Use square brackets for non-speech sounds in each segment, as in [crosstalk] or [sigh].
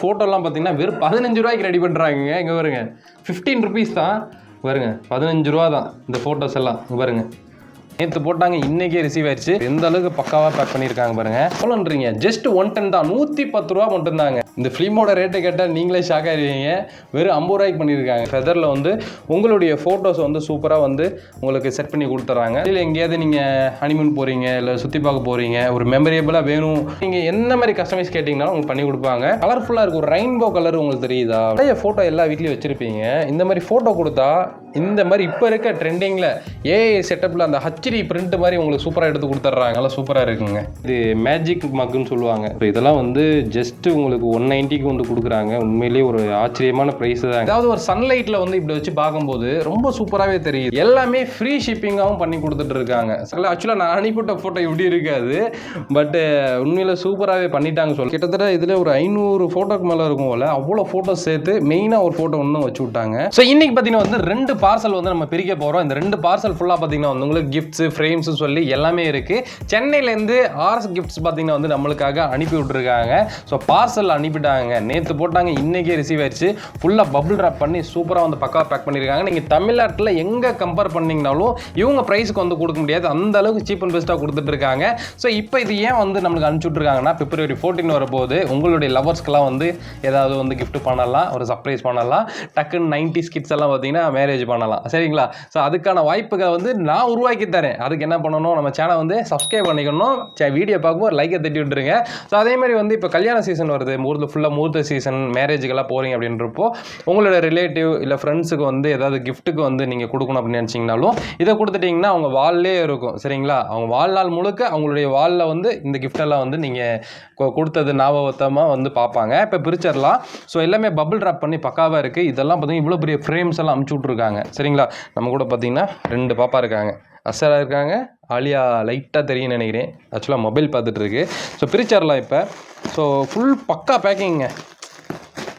ஃபோட்டோலாம் பார்த்தீங்கன்னா வெறும் பதினஞ்சு ரூபாய்க்கு ரெடி பண்ணுறாங்க இங்கே வருங்க ஃபிஃப்டீன் ருபீஸ் தான். வருங்க பதினஞ்சு ரூபா தான் இந்த ஃபோட்டோஸ் எல்லாம். இங்கே நேற்று போட்டாங்க இன்னைக்கே ரிசீவ் ஆயிடுச்சு எந்த அளவுக்கு பக்காவாக பேக் பண்ணியிருக்காங்க பாருங்க. சொல்லுன்றீங்க ஜஸ்ட் ஒன் டென் தான். நூற்றி பத்து ரூபா மட்டும்தாங்க. இந்த ஃபிலிமோட ரேட்டை கேட்டால் நீங்களே ஷாக் ஆயிருவீங்க. வெறும் ஐம்பது ரூபாய்க்கு பண்ணியிருக்காங்க. ஃபெதரில் வந்து உங்களுடைய ஃபோட்டோஸ் வந்து சூப்பராக வந்து உங்களுக்கு செட் பண்ணி கொடுத்துட்றாங்க. இல்லை எங்கேயாவது நீங்கள் ஹனிமூன் போகிறீங்க இல்லை சுற்றி பார்க்க போகிறீங்க ஒரு மெமரேபிளாக வேணும். நீங்கள் என்ன மாதிரி கஸ்டமைஸ் கேட்டிங்கனாலும் உங்களுக்கு பண்ணி கொடுப்பாங்க. கலர்ஃபுல்லாக இருக்கும் ஒரு ரெயின்போ கலர் உங்களுக்கு தெரியுதா? நிறைய ஃபோட்டோ எல்லா வீட்லேயும் வச்சுருப்பீங்க. இந்த மாதிரி ஃபோட்டோ கொடுத்தா இந்த மாதிரி இப்போ இருக்க ட்ரெண்டிங்கில் ஏஐ செட்டப்பில் அந்த ஹச்டி பிரிண்ட் மாதிரி உங்களுக்கு சூப்பராக எடுத்து கொடுத்துட்றாங்க நல்லா சூப்பராக இருக்குங்க. இது மேஜிக் மக்குன்னு சொல்லுவாங்க. இப்போ இதெல்லாம் வந்து ஜஸ்ட் உங்களுக்கு ஒன் நைன்ட்டிக்கு வந்து கொடுக்குறாங்க. உண்மையிலேயே ஒரு ஆச்சரியமான ப்ரைஸ் தான் அதாவது ஒரு சன்லைட்டில் வந்து இப்படி வச்சு பார்க்கும்போது ரொம்ப சூப்பராகவே தெரியுது. எல்லாமே ஃப்ரீ ஷிப்பிங்காகவும் பண்ணி கொடுத்துட்டு இருக்காங்க. ஆக்சுவலாக நான் அனுப்பிவிட்ட ஃபோட்டோ இப்படி இருக்காது. பட்டு உண்மையில் சூப்பராகவே பண்ணிட்டாங்க சொல்லி. கிட்டத்தட்ட இதில் ஒரு ஐநூறு ஃபோட்டோக்கு மேலே இருக்கும் போல அவ்வளோ ஃபோட்டோஸ் சேர்த்து மெயினாக ஒரு ஃபோட்டோ ஒன்று வச்சு விட்டாங்க. ஸோ இன்னைக்கு பார்த்தீங்கன்னா வந்து ரெண்டு பார்சல் வந்து நம்ம பிரிக்க போகிறோம் இந்த ரெண்டு பார்சல் ஃபுல்லாக பார்த்தீங்கன்னா வந்து உங்களுக்கு கிஃப்ட்ஸ் ஃப்ரேம்ஸ் சொல்லி எல்லாமே இருக்குது சென்னையிலேருந்து ஆர்எஸ் கிஃப்ட்ஸ் பார்த்தீங்கன்னா வந்து நம்மளுக்காக அனுப்பி விட்ருக்காங்க ஸோ பார்சல் அனுப்பிட்டாங்க. நேற்று போட்டாங்க இன்றைக்கே ரிசீவ் ஆயிடுச்சு. ஃபுல்லாக பபுள் ட்ராப் பண்ணி சூப்பராக வந்து பக்காவாக பேக் பண்ணியிருக்காங்க நீங்கள் தமிழ்நாட்டில் எங்கே கம்பேர் பண்ணிங்கனாலும் இவங்க ப்ரைஸ்க்கு வந்து கொடுக்க முடியாது. அந்த அளவுக்கு சீப் அண்ட் பெஸ்ட்டாக கொடுத்துட்ருக்காங்க ஸோ இப்போ இது ஏன் வந்து நம்மளுக்கு அனுப்பிச்சுட்ருக்காங்கன்னா பிப்ரவரி ஃபோர்டீன் வரும்போது உங்களுடைய லவர்ஸ்க்கெல்லாம் வந்து ஏதாவது வந்து கிஃப்ட் பண்ணலாம். ஒரு சர்ப்ரைஸ் பண்ணலாம். டக்குன்னு நைன்டி கிட்ஸ் எல்லாம் பார்த்தீங்கன்னா மேரேஜ் பண்ணலாம். சரிங்களா? ஸோ அதுக்கான வாய்ப்புகளை வந்து நான் உருவாக்கி தரேன். அதுக்கு என்ன பண்ணணும்? நம்ம சேனல் வந்து சப்ஸ்கிரைப் பண்ணிக்கணும். வீடியோ பார்க்கும்போது லைக்கை தட்டி விட்டுருங்க. ஸோ அதே மாதிரி வந்து இப்போ கல்யாண சீசன் வருது. முகூர்த்த ஃபுல்லாக முகூர்த்த சீசன் மேரேஜுக்கெல்லாம் போகிறீங்க அப்படின்றப்போ உங்களோட ரிலேட்டிவ் இல்லை ஃப்ரெண்ட்ஸுக்கு வந்து ஏதாவது கிஃப்ட்டுக்கு வந்து நீங்கள் கொடுக்கணும் அப்படின்னு நினச்சிங்கனாலும் இதை கொடுத்துட்டிங்கன்னா அவங்க வால்லே இருக்கும். சரிங்களா? அவங்க வாழ்நாள் முழுக்க அவங்களுடைய வாலில் வந்து இந்த கிஃப்டெல்லாம் வந்து நீங்கள் கொடுத்தது ஞாபகத்தமாக வந்து பார்ப்பாங்க. இப்போ பிரிச்சிடலாம். ஸோ எல்லாமே பபுள் ட்ராப் பண்ணி பக்காவாக இருக்குது இதெல்லாம் பார்த்தீங்கன்னா இவ்வளோ பெரிய ஃப்ரேம்ஸ் எல்லாம் அமுச்சு விட்ருக்காங்க சரிங்களா? நம்ம கூட பார்த்தீங்கன்னா ரெண்டு பாப்பா இருக்காங்க. அசரா இருக்காங்க. ஆலியா லைட்டாக தெரியும்னு நினைக்கிறேன். ஆக்சுவலாக மொபைல் பார்த்துட்டு இருக்கு. ஸோ பிரிச்சர்லாம் இப்போ. ஸோ ஃபுல் பக்கா பேக்கிங்க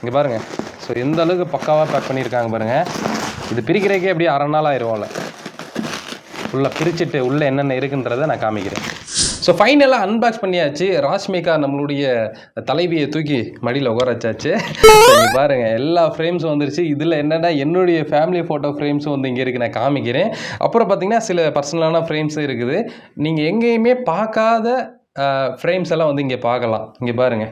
இங்கே பாருங்கள் ஸோ எந்த அளவுக்கு பக்காவாக பேக் பண்ணியிருக்காங்க பாருங்கள் இது பிரிக்கிறதுக்கே அப்படியே அரை நாள் ஆயிடுவோம்ல ஃபுல்லாக பிரிச்சுட்டு உள்ளே என்னென்ன இருக்குன்றதை நான் காமிக்கிறேன். ஸோ ஃபைனலாக அன்பாக்ஸ் பண்ணியாச்சு. ராஷ்மிகா நம்மளுடைய தலைவியை தூக்கி மடியில் உட்கார வச்சாச்சு. பாருங்கள் எல்லா ஃப்ரேம்ஸும் வந்துருச்சு. இதில் என்னென்னா என்னுடைய ஃபேமிலி ஃபோட்டோ ஃப்ரேம்ஸும் வந்து இங்கே இருக்குது நான் காமிக்கிறேன். அப்புறம் பார்த்தீங்கன்னா சில பர்சனலான ஃப்ரேம்ஸும் இருக்குது. நீங்கள் எங்கேயுமே பார்க்காத ஃப்ரேம்ஸ் எல்லாம் வந்து இங்கே பார்க்கலாம். இங்கே பாருங்கள்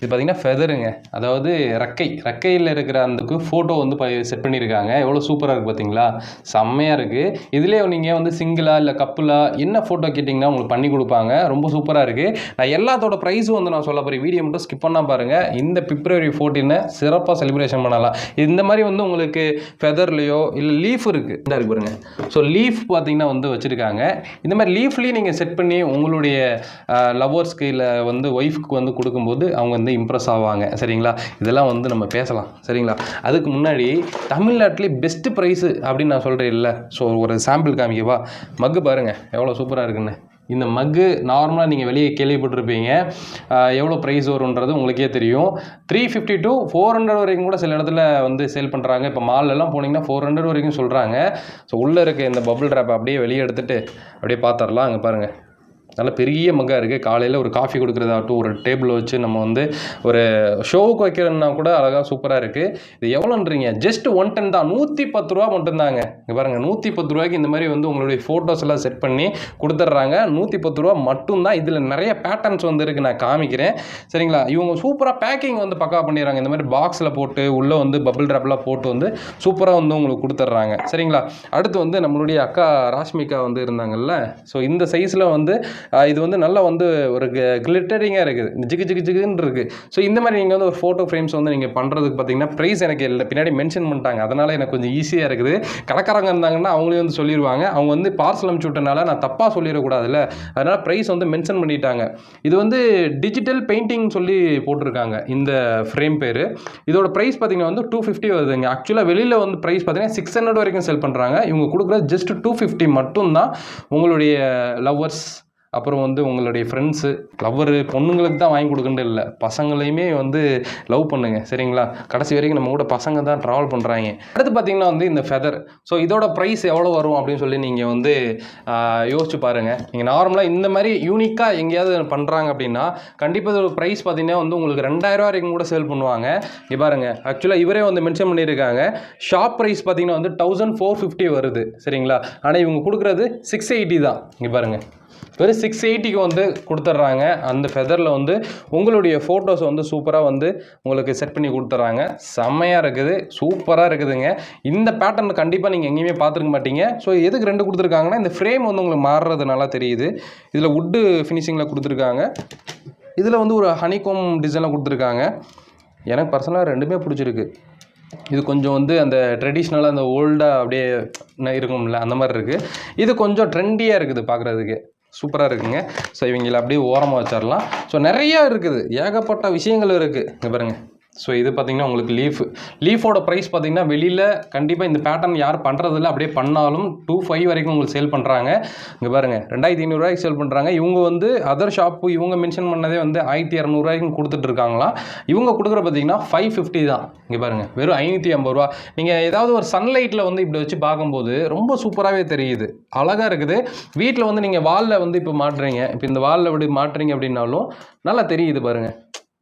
இது பார்த்தீங்கன்னா ஃபெதருங்க அதாவது ரக்கை. ரக்கையில் இருக்கிற அந்த ஃபோட்டோ வந்து செட் பண்ணியிருக்காங்க எவ்வளோ சூப்பராக இருக்குது பார்த்தீங்களா செம்மையாக இருக்குது இதுலேயே நீங்கள் வந்து சிங்கிளாக இல்லை கப்புலாக என்ன ஃபோட்டோ கேட்டிங்கன்னா உங்களுக்கு பண்ணி கொடுப்பாங்க. ரொம்ப சூப்பராக இருக்குது நான் எல்லாத்தோட ப்ரைஸும் வந்து நான் சொல்ல போகிறேன் வீடியோ மட்டும் ஸ்கிப் பண்ணால் பாருங்கள் இந்த பிப்ரவரி ஃபோர்டீனை சிறப்பாக செலிப்ரேஷன் பண்ணலாம். இந்த மாதிரி வந்து உங்களுக்கு ஃபெதர்லேயோ இல்லை லீஃப் இருக்குது இந்த இருக்கு பாருங்க. ஸோ லீஃப் பார்த்தீங்கன்னா வந்து வச்சுருக்காங்க. இந்த மாதிரி லீஃப்லேயும் நீங்கள் செட் பண்ணி உங்களுடைய லவ்வர்ஸ்க்கு இல்லை வந்து ஒய்ஃப்க்கு வந்து கொடுக்கும்போது அவங்க வந்து இம்ப்ரெஸ் ஆவாங்க. சரிங்களா? இதெல்லாம் வந்து நம்ம பேசலாம். சரிங்களா? அதுக்கு முன்னாடி தமிழ்நாட்டிலே பெஸ்ட்டு ப்ரைஸு அப்படின்னு நான் சொல்கிறேன் இல்லை. ஸோ ஒரு சாம்பிள் காமிக்கவா மக்கு பாருங்கள் எவ்வளோ சூப்பராக இருக்குன்னு. இந்த மக்கு நார்மலாக நீங்கள் வெளியே கேள்விப்பட்டிருப்பீங்க. எவ்வளோ ப்ரைஸ் வரும்ன்றது உங்களுக்கே தெரியும். Three fifty to four hundred வரைக்கும் கூட சில இடத்துல வந்து சேல் பண்ணுறாங்க இப்போ மால்லலாம் போனீங்கன்னா ஃபோர் ஹண்ட்ரட் வரைக்கும் சொல்கிறாங்க ஸோ உள்ளே இருக்க இந்த பபுள் ட்ராப் அப்படியே வெளியே எடுத்துகிட்டு அப்படியே பார்த்துடலாம். அங்கே பாருங்கள் நல்ல பெரிய மக்காக இருக்குது காலையில் ஒரு காஃபி கொடுக்குறதாகட்டும் ஒரு டேபிள் வச்சு நம்ம வந்து ஒரு ஷோவுக்கு வைக்கிறதுனா கூட அழகாக சூப்பராக இருக்குது இது எவ்வளோன்றீங்க? ஜஸ்ட் ஒன் டென் தான். நூற்றி பத்து ரூபா மட்டும்தாங்க. இங்கே பாருங்கள் நூற்றி பத்து ரூபாய்க்கு இந்த மாதிரி வந்து உங்களுடைய ஃபோட்டோஸ் எல்லாம் செட் பண்ணி கொடுத்துட்றாங்க. நூற்றி பத்து ரூபா மட்டும்தான். இதில் நிறைய பேட்டர்ன்ஸ் வந்து இருக்குது நான் காமிக்கிறேன். சரிங்களா? இவங்க சூப்பராக பேக்கிங் வந்து பக்கா பண்ணிடுறாங்க. இந்த மாதிரி பாக்ஸில் போட்டு உள்ளே வந்து பபிள் ட்ராப்லாம் போட்டு வந்து சூப்பராக வந்து உங்களுக்கு கொடுத்துட்றாங்க. சரிங்களா? அடுத்து வந்து நம்மளுடைய அக்கா ராஷ்மிகா வந்து இருந்தாங்கல்ல. ஸோ இந்த சைஸில் வந்து இது வந்து நல்லா வந்து ஒரு கிளிட்டரிங்காக இருக்குது. இந்த ஜிகு ஜிகு ஜிகுன்னு இருக்குது ஸோ இந்த மாதிரி நீங்கள் வந்து ஒரு ஃபோட்டோ ஃப்ரேம்ஸ் வந்து நீங்கள் பண்ணுறதுக்கு பார்த்தீங்கன்னா ப்ரைஸ் எனக்கு இல்லை. பின்னாடி மென்ஷன் பண்ணிட்டாங்க. அதனால் எனக்கு கொஞ்சம் ஈஸியாக இருக்குது. கடைக்காரங்க இருந்தாங்கன்னா அவங்களே வந்து சொல்லிடுவாங்க அவங்க வந்து பார்சல் அனுப்பிச்சு விட்டனால நான் தப்பாக சொல்லிடக்கூடாதுல்ல. அதனால் ப்ரைஸ் வந்து மென்ஷன் பண்ணிட்டாங்க. இது வந்து டிஜிட்டல் பெயிண்டிங் சொல்லி போட்டிருக்காங்க. இந்த ஃப்ரேம் பேர். இதோட ப்ரைஸ் பார்த்தீங்கன்னா வந்து டூ ஃபிஃப்டி வருதுங்க. ஆக்சுவலாக வெளியில் வந்து ப்ரைஸ் பார்த்தீங்கன்னா சிக்ஸ் ஹண்ட்ரட் வரைக்கும் செல் பண்ணுறாங்க இவங்க கொடுக்குறது ஜஸ்ட் டூ ஃபிஃப்டி மட்டும்தான். உங்களுடைய லவ்வர்ஸ் அப்புறம் வந்து உங்களுடைய ஃப்ரெண்ட்ஸு லவ்வரு பொண்ணுங்களுக்கு தான் வாங்கி கொடுக்குன்னு இல்லை. பசங்களையுமே வந்து லவ் பண்ணுங்க சரிங்களா? கடைசி வரைக்கும் நம்ம கூட பசங்க தான் ட்ராவல் பண்ணுறாங்க அடுத்து பார்த்தீங்கன்னா வந்து இந்த ஃபெதர் ஸோ இதோட ப்ரைஸ் எவ்வளோ வரும் அப்படின்னு சொல்லி நீங்கள் வந்து யோசிச்சு பாருங்கள் நீங்கள் நார்மலாக இந்த மாதிரி யூனிக்காக எங்கேயாவது பண்ணுறாங்க அப்படின்னா கண்டிப்பாக இதோட ப்ரைஸ் பார்த்தீங்கன்னா வந்து உங்களுக்கு ரெண்டாயிரம் வரைக்கும் கூட சேல் பண்ணுவாங்க. இங்கே பாருங்க. ஆக்சுவலாக இவரே வந்து மென்ஷன் பண்ணியிருக்காங்க. ஷாப் ப்ரைஸ் பார்த்தீங்கன்னா வந்து தௌசண்ட் ஃபோர் ஃபிஃப்டி வருது சரிங்களா? ஆனால் இவங்க கொடுக்குறது சிக்ஸ் எயிட்டி தான். இங்கே பாருங்கள் வெறும் சிக்ஸ் எயிட்டிக்கு வந்து கொடுத்துட்றாங்க. அந்த ஃபெதரில் வந்து உங்களுடைய ஃபோட்டோஸ் வந்து சூப்பராக வந்து உங்களுக்கு செட் பண்ணி கொடுத்துட்றாங்க. செம்மையாக இருக்குது. சூப்பராக இருக்குதுங்க. இந்த பேட்டர்ன் கண்டிப்பாக நீங்கள் எங்கேயுமே பார்த்துருக்க மாட்டீங்க. ஸோ எதுக்கு ரெண்டு கொடுத்துருக்காங்கன்னா இந்த ஃப்ரேம் வந்து உங்களுக்கு மாறுறது நல்லா தெரியுது. இதில் வுட்டு ஃபினிஷிங்கில் கொடுத்துருக்காங்க. இதில் வந்து ஒரு ஹனிகோம் டிசைனில் கொடுத்துருக்காங்க. எனக்கு பர்சனலாக ரெண்டுமே பிடிச்சிருக்கு. இது கொஞ்சம் வந்து அந்த ட்ரெடிஷ்னலாக அந்த ஓல்டாக அப்படியே இருக்கும்ல அந்த மாதிரி இருக்குது இது கொஞ்சம் ட்ரெண்டியாக இருக்குது பார்க்குறதுக்கு. சூப்பராக இருக்குங்க. ஸோ இவங்கள அப்படியே ஓரமாக வச்சிடலாம் ஸோ நிறையா இருக்குது. ஏகப்பட்ட விஷயங்கள் இருக்குது இங்கே பாருங்கள் ஸோ இது பார்த்தீங்கன்னா உங்களுக்கு லீஃப் லீஃபோட ப்ரைஸ் பார்த்தீங்கன்னா வெளியில் கண்டிப்பாக இந்த பேட்டர்ன் யார் பண்ணுறதில்ல அப்படியே பண்ணாலும் டூ ஃபைவ் வரைக்கும் உங்களுக்கு சேல் பண்ணுறாங்க இங்கே பாருங்கள் ரெண்டாயிரத்தி ஐநூறுரூவாய்க்கு சேல் பண்ணுறாங்க இவங்க வந்து அதர் ஷாப்பு இவங்க மென்ஷன் பண்ணதே வந்து ஆயிரத்தி இரநூறுவாய்க்கும் கொடுத்துட்ருக்காங்களா? இவங்க கொடுக்குற பார்த்தீங்கன்னா ஃபைவ் ஃபிஃப்டி தான். இங்கே பாருங்கள் வெறும் ஐநூற்றி ஐம்பது ரூபா. நீங்கள் ஏதாவது ஒரு சன்லைட்டில் வந்து இப்படி வச்சு பார்க்கும்போது ரொம்ப சூப்பராகவே தெரியுது. அழகாக இருக்குது. வீட்டில் வந்து நீங்கள் வாலில் வந்து இப்போ மாட்டுறீங்க. இப்போ இந்த வாலில் இப்படி மாட்டுறீங்க அப்படின்னாலும் நல்லா தெரியுது பாருங்கள்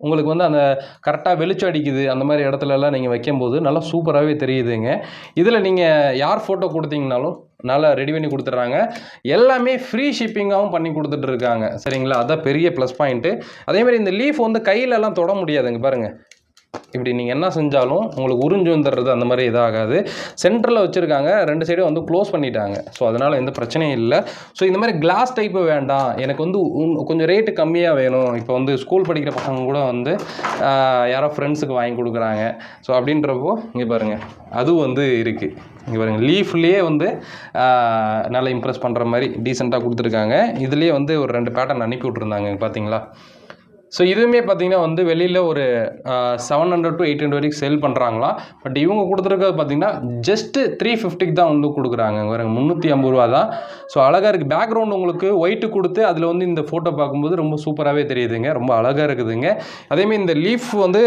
உங்களுக்கு வந்து அந்த கரெக்டாக வெளிச்சம் அடிக்குது அந்த மாதிரி இடத்துலலாம் நீங்கள் வைக்கும்போது நல்லா சூப்பராகவே தெரியுதுங்க. இதில் நீங்கள் யார் ஃபோட்டோ கொடுத்தீங்கனாலும் நல்லா ரெடி பண்ணி கொடுத்துட்றாங்க. எல்லாமே ஃப்ரீ ஷிப்பிங்காகவும் பண்ணி கொடுத்துட்ருக்காங்க. சரிங்களா? அதான் பெரிய ப்ளஸ் பாயிண்ட்டு அதேமாதிரி இந்த லீஃப் வந்து கையிலலாம் தொட முடியாதுங்க பாருங்கள் இப்படி நீங்கள் என்ன செஞ்சாலும் உங்களுக்கு உறிஞ்சு வந்துடுறது அந்த மாதிரி இதாகாது. சென்டரில் வச்சுருக்காங்க ரெண்டு சைடும் வந்து க்ளோஸ் பண்ணிட்டாங்க. ஸோ அதனால் எந்த பிரச்சனையும் இல்லை. ஸோ இந்த மாதிரி கிளாஸ் டைப்பு வேண்டாம். எனக்கு வந்து உன்- கொஞ்சம் ரேட்டு கம்மியாக வேணும். இப்போ வந்து ஸ்கூல் படிக்கிற பசங்க கூட வந்து யாரோ ஃப்ரெண்ட்ஸுக்கு வாங்கி கொடுக்குறாங்க. ஸோ அப்படின்றப்போ இங்கே பாருங்கள் அதுவும் வந்து இருக்குது இங்கே பாருங்கள் லீஃப்லேயே வந்து நல்லா இம்ப்ரெஸ் பண்ணுற மாதிரி டீசெண்டாக கொடுத்துருக்காங்க. இதுலேயே வந்து ஒரு ரெண்டு பேட்டர்ன் அனுப்பி விட்ருந்தாங்க பார்த்தீங்களா ஸோ இதுவுமே பார்த்தீங்கன்னா வந்து வெளியில் ஒரு seven hundred to eight hundred வரைக்கும் செல் பண்ணுறாங்களா பட் இவங்க கொடுத்துருக்கிறது பார்த்தீங்கன்னா ஜஸ்ட்டு த்ரீ ஃபிஃப்டிக்கு தான் வந்து கொடுக்குறாங்க. வேறு முந்நூற்றி ஐம்பது ரூபா தான். ஸோ அழகாக இருக்குது பேக்ரவுண்ட் உங்களுக்கு ஒயிட்டு கொடுத்து அதில் வந்து இந்த ஃபோட்டோ பார்க்கும்போது ரொம்ப சூப்பராகவே தெரியுதுங்க. ரொம்ப அழகாக இருக்குதுங்க. அதேமாதிரி இந்த லீஃப் வந்து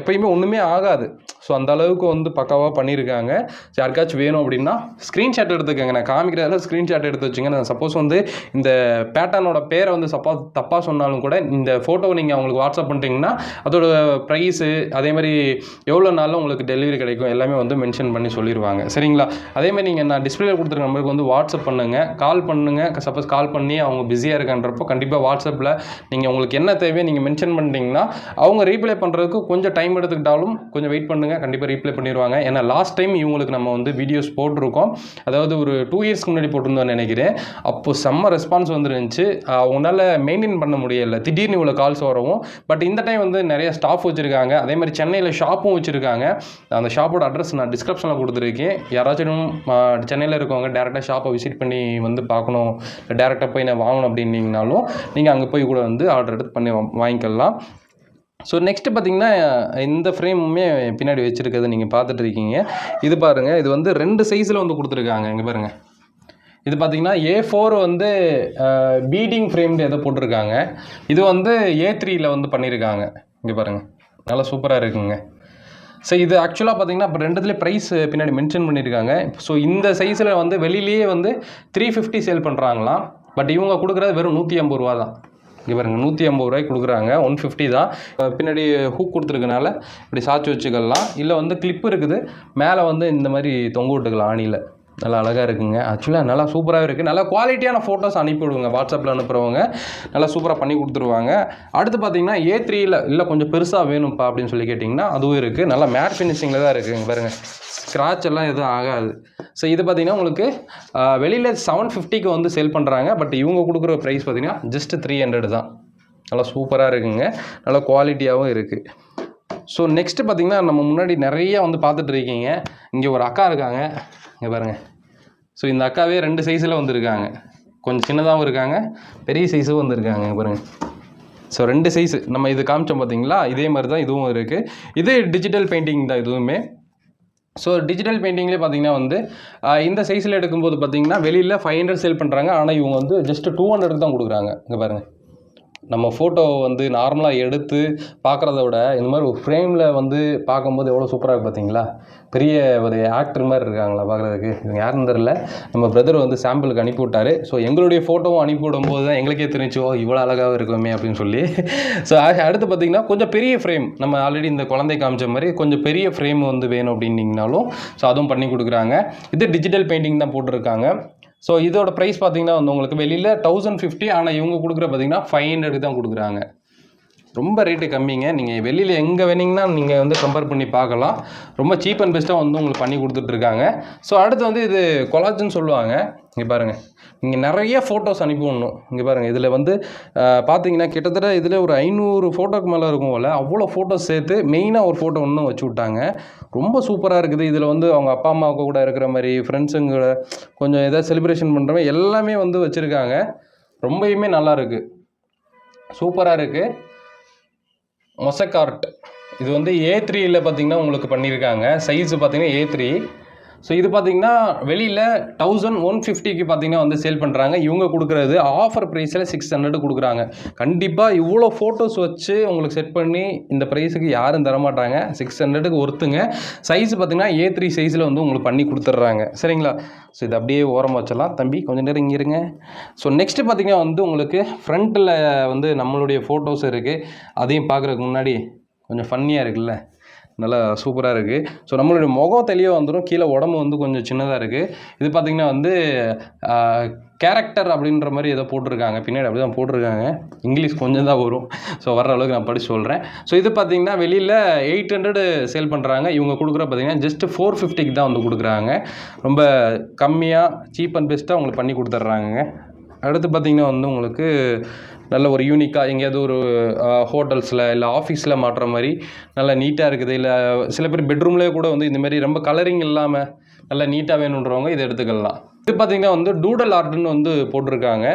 எப்பயுமே ஒன்றுமே ஆகாது. ஸோ அந்த அளவுக்கு வந்து பக்காவாக பண்ணியிருக்காங்க ஸோ யாருக்காச்சும் வேணும் அப்படின்னா ஸ்க்ரீன்ஷாட் எடுத்துக்கோங்க. நான் காமிக்கிறதால ஸ்க்ரீன்ஷாட் எடுத்து வச்சுங்க. நான் சப்போஸ் வந்து இந்த பேட்டர்னோட பேரை வந்து சப்பா தப்பாக சொன்னாலும் கூட இந்த ஃபோட்டோவை நீங்கள் அவங்களுக்கு வாட்ஸ்அப் பண்ணிட்டீங்கன்னா அதோட ப்ரைஸு அதே மாதிரி எவ்வளோ நாளில் உங்களுக்கு டெலிவரி கிடைக்கும் எல்லாமே வந்து மென்ஷன் பண்ணி சொல்லிடுவாங்க சரிங்களா? அதேமாதிரி நீங்கள் நான் டிஸ்பிளேல கொடுத்துருக்க நம்பருக்கு வந்து வாட்ஸ்அப் பண்ணுங்கள் கால் பண்ணுங்கள் சப்போஸ் கால் பண்ணி அவங்க பிஸியாக இருக்கான்றப்போ கண்டிப்பாக வாட்ஸ்அப்பில் நீங்கள் உங்களுக்கு என்ன தேவையோ நீங்கள் மென்ஷன் பண்ணிட்டீங்கன்னா அவங்க ரீப்ளை பண்ணுறதுக்கு கொஞ்சம் டைம் எடுத்துக்கிட்டாலும் கொஞ்சம் வெயிட் பண்ணுங்கள் கண்டிப்பாக ரீப்ளை பண்ணிடுவாங்க ஏன்னா லாஸ்ட் டைம் இவங்களுக்கு நம்ம வந்து வீடியோஸ் போட்டிருக்கோம். அதாவது ஒரு டூ இயர்ஸ்க்கு முன்னாடி போட்டிருந்தோம்னு நினைக்கிறேன். அப்போ செம்ம ரெஸ்பான்ஸ் வந்துருந்துச்சு. அவங்களால மெயின்டைன் பண்ண முடியல. திடீர்னு இவ்வளோ கால்ஸ் வரவும். பட் இந்த டைம் வந்து நிறைய ஸ்டாஃப் வச்சுருக்காங்க. அதே மாதிரி சென்னையில் ஷாப்பும் வச்சுருக்காங்க. அந்த ஷாப்போட அட்ரஸ் நான் டிஸ்கிரிப்ஷனில் கொடுத்துருக்கேன். யாராச்சும் சென்னையில் இருக்கவங்க டேரெக்டாக ஷாப்பை விசிட் பண்ணி வந்து பார்க்கணும். டேரெக்டாக போய் நான் வாங்கணும் அப்படின்னீங்கனாலும் நீங்கள் அங்கே போய் கூட வந்து ஆர்டர் எடுத்து பண்ணி வாங்கிக்கலாம். ஸோ நெக்ஸ்ட்டு பார்த்தீங்கன்னா இந்த ஃப்ரேமுமே பின்னாடி வச்சுருக்கிறது நீங்கள் பார்த்துட்ருக்கீங்க இது பாருங்கள் இது வந்து ரெண்டு சைஸில் வந்து கொடுத்துருக்காங்க. இங்கே பாருங்கள் இது பார்த்தீங்கன்னா ஏ ஃபோர் வந்து பீடிங் ஃப்ரேம்டு எதை போட்டிருக்காங்க. இது வந்து ஏ த்ரீயில் வந்து பண்ணியிருக்காங்க இங்கே பாருங்கள் நல்லா சூப்பராக இருக்குங்க. ஸோ இது ஆக்சுவலாக பார்த்தீங்கன்னா இப்போ ரெண்டுத்துலேயே ப்ரைஸ் பின்னாடி மென்ஷன் பண்ணியிருக்காங்க ஸோ இந்த சைஸில் வந்து வெளியிலேயே வந்து த்ரீ ஃபிஃப்டி சேல் பண்ணுறாங்களாம் பட் இவங்க கொடுக்குறது வெறும் நூற்றி ஐம்பது ரூபா தான். இங்கே பாருங்க நூற்றி ஐம்பது ரூபாய்க்கு கொடுக்குறாங்க. ஒன் ஃபிஃப்டி தான். பின்னாடி ஹூக் கொடுத்துருக்கனால இப்படி சாச்சி வச்சுக்கலாம். இல்லை வந்து கிளிப்பு இருக்குது. மேலே வந்து இந்த மாதிரி தொங்க விட்டுக்கலாம் ஆணியில். நல்லா அழகாக இருக்குங்க. ஆக்சுவலாக நல்லா சூப்பராக இருக்குது நல்லா குவாலிட்டியான ஃபோட்டோஸ் அனுப்பிவிடுங்க. வாட்ஸ்அப்பில் அனுப்புகிறவங்க நல்லா சூப்பராக பண்ணி கொடுத்துருவாங்க. அடுத்து பார்த்தீங்கன்னா ஏ த்ரீயில் இல்லை கொஞ்சம் பெருசாக வேணும்ப்பா அப்படின்னு சொல்லி கேட்டிங்கன்னா அதுவும் இருக்குது நல்லா மேட் ஃபினிஷிங்கில் தான் இருக்குதுங்க பாருங்கள் ஸ்க்ராட்ச் எல்லாம் எதுவும் ஆகாது. ஸோ இது பார்த்தீங்கன்னா உங்களுக்கு வெளியில் செவன் ஃபிஃப்டிக்கு வந்து சேல் பண்ணுறாங்க பட் இவங்க கொடுக்குற ப்ரைஸ் பார்த்தீங்கன்னா ஜஸ்ட் த்ரீ ஹண்ட்ரட் தான். நல்லா சூப்பராக இருக்குங்க. நல்லா குவாலிட்டியாகவும் இருக்குது ஸோ நெக்ஸ்ட்டு பார்த்தீங்கன்னா நம்ம முன்னாடி நிறைய வந்து பார்த்துட்டு இருக்கீங்க. இங்கே ஒரு அக்கா இருக்காங்க. இங்கே பாருங்கள் ஸோ இந்த அக்காவே ரெண்டு சைஸில் வந்திருக்காங்க. கொஞ்சம் சின்னதாகவும் இருக்காங்க பெரிய சைஸும் வந்திருக்காங்க பாருங்கள் பாருங்க. ஸோ ரெண்டு சைஸு நம்ம இது காமிச்சோம் பார்த்தீங்களா இதே மாதிரி தான் இதுவும் இருக்குது இது டிஜிட்டல் பெயிண்டிங் தான் இதுவுமே. ஸோ டிஜிட்டல் பெயிண்டிங்லேயே பார்த்தீங்கன்னா வந்து இந்த சைஸில் எடுக்கும்போது பார்த்தீங்கன்னா வெளியில் ஃபைவ் ஹண்ட்ரட் சேல் பண்ணுறாங்க ஆனால் இவங்க வந்து ஜஸ்ட் டூ ஹண்ட்ரட் தான் கொடுக்குறாங்க. இங்கே பாருங்கள் நம்ம ஃபோட்டோவை வந்து நார்மலாக எடுத்து பார்க்குறத விட இந்த மாதிரி ஒரு ஃப்ரேமில் வந்து பார்க்கும்போது எவ்வளோ சூப்பராக இருக்குது பார்த்தீங்களா? பெரிய ஒரு ஆக்டர் மாதிரி இருக்காங்களா பார்க்குறதுக்கு? இவங்க யாருன்னு தெரில நம்ம பிரதர் வந்து சாம்பிளுக்கு அனுப்பி விட்டார். ஸோ எங்களுடைய ஃபோட்டோவும் அனுப்பி விடும்போது தான் எங்களுக்கே தெரிஞ்சோ இவ்வளோ அழகாக இருக்குமே அப்படின்னு சொல்லி. ஸோ அடுத்து பார்த்தீங்கன்னா கொஞ்சம் பெரிய ஃப்ரேம் நம்ம ஆல்ரெடி இந்த குழந்தை காமிச்ச மாதிரி கொஞ்சம் பெரிய ஃப்ரேம் வந்து வேணும் அப்படின்னீங்கனாலும் ஸோ அதுவும் பண்ணி கொடுக்குறாங்க. இது டிஜிட்டல் பெயிண்டிங் தான் போட்டிருக்காங்க. ஸோ இதோட ப்ரைஸ் பார்த்தீங்கன்னா வந்து உங்களுக்கு வெளியில் தௌசண்ட் ஃபிஃப்டி ஆனால் இவங்க கொடுக்குற பார்த்தீங்கன்னா ஃபைவ் ஹண்ட்ரட் தான் கொடுக்குறாங்க. ரொம்ப ரேட்டு கம்மிங்க. நீங்கள் வெளியில் எங்கே வேணிங்கன்னா நீங்கள் வந்து கம்பேர் பண்ணி பார்க்கலாம். ரொம்ப சீப் அண்ட் பெஸ்ட்டாக வந்து உங்களுக்கு பண்ணி கொடுத்துட்ருக்காங்க ஸோ அடுத்து வந்து இது கொலாஜன் சொல்லுவாங்க. இங்கே பாருங்கள் நீங்கள் நிறைய ஃபோட்டோஸ் அனுப்பிவிடணும். இங்கே பாருங்கள் இதில் வந்து பார்த்தீங்கன்னா கிட்டத்தட்ட இதில் ஒரு ஐநூறு ஃபோட்டோக்கு மேலே இருக்கும் போல் அவ்வளோ ஃபோட்டோஸ் சேர்த்து மெயினாக ஒரு ஃபோட்டோ ஒன்றும் வச்சு விட்டாங்க. ரொம்ப சூப்பராக இருக்குது. இதில் வந்து அவங்க அப்பா அம்மாவுக்கு கூட இருக்கிற மாதிரி ஃப்ரெண்ட்ஸுங்க கொஞ்சம் எதாவது செலிப்ரேஷன் பண்ணுற மாதிரி எல்லாமே வந்து வச்சுருக்காங்க. ரொம்பயுமே நல்லா இருக்குது சூப்பராக இருக்குது மொசக்கார்ட். இது வந்து ஏ த்ரீயில் பார்த்தீங்கன்னா உங்களுக்கு பண்ணியிருக்காங்க சைஸு பார்த்தீங்கன்னா ஏ த்ரீ ஸோ இது பார்த்தீங்கன்னா வெளியில் தௌசண்ட் ஒன் ஃபிஃப்டிக்கு பார்த்தீங்கன்னா வந்து சேல் பண்ணுறாங்க இவங்க கொடுக்குறது ஆஃபர் ப்ரைஸில் சிக்ஸ் ஹண்ட்ரட் கொடுக்குறாங்க. கண்டிப்பாக இவ்வளோ ஃபோட்டோஸ் வச்சு உங்களுக்கு செட் பண்ணி இந்த ப்ரைஸுக்கு யாரும் தரமாட்டாங்க. சிக்ஸ் ஹண்ட்ரடுக்கு ஒருத்துங்க. சைஸ் பார்த்தீங்கன்னா ஏ த்ரீ சைஸில் வந்து உங்களுக்கு பண்ணி கொடுத்துட்றாங்க. சரிங்களா? ஸோ இது அப்படியே ஓரம் வச்சிடலாம். தம்பி கொஞ்சம் நேரம் இங்கே இருங்க. ஸோ நெக்ஸ்ட்டு பார்த்தீங்கன்னா வந்து உங்களுக்கு ஃப்ரண்ட்டில் வந்து நம்மளுடைய ஃபோட்டோஸ் இருக்குது அதையும் பார்க்குறதுக்கு முன்னாடி கொஞ்சம் ஃபன்னியாக இருக்குல்ல? நல்லா சூப்பராக இருக்குது ஸோ நம்மளுடைய முகம் தெளிவாக வந்துடும் கீழே உடம்பு வந்து கொஞ்சம் சின்னதாக இருக்குது இது பார்த்திங்கன்னா வந்து கேரக்டர் அப்படின்ற மாதிரி ஏதோ போட்டிருக்காங்க. பின்னாடி அப்படி தான் போட்டிருக்காங்க. இங்கிலீஷ் கொஞ்சம் தான் வரும். ஸோ வர்ற அளவுக்கு நான் படித்து சொல்கிறேன் ஸோ இது பார்த்திங்கன்னா வெளியில் எயிட் ஹண்ட்ரடு சேல் பண்ணுறாங்க இவங்க கொடுக்குற பார்த்திங்கன்னா ஜஸ்ட் ஃபோர் ஃபிஃப்டிக்கு தான் வந்து கொடுக்குறாங்க. ரொம்ப கம்மியாக சீப் அண்ட் பெஸ்ட்டாக உங்களுக்கு பண்ணி கொடுத்துட்றாங்க அடுத்து பார்த்திங்கன்னா வந்து உங்களுக்கு நல்ல ஒரு யூனிக்காக எங்கேயாவது ஒரு ஹோட்டல்ஸில் இல்லை ஆஃபீஸில் மாட்டுற மாதிரி நல்லா நீட்டாக இருக்குது. இல்லை சில பேர் பெட்ரூம்லேயே கூட வந்து இந்தமாரி ரொம்ப கலரிங் இல்லாமல் நல்லா நீட்டாக வேணுன்றவங்க இதை எடுத்துக்கலாம். இது பார்த்திங்கன்னா வந்து டூடல் ஆர்ட்னு வந்து போட்டிருக்காங்க.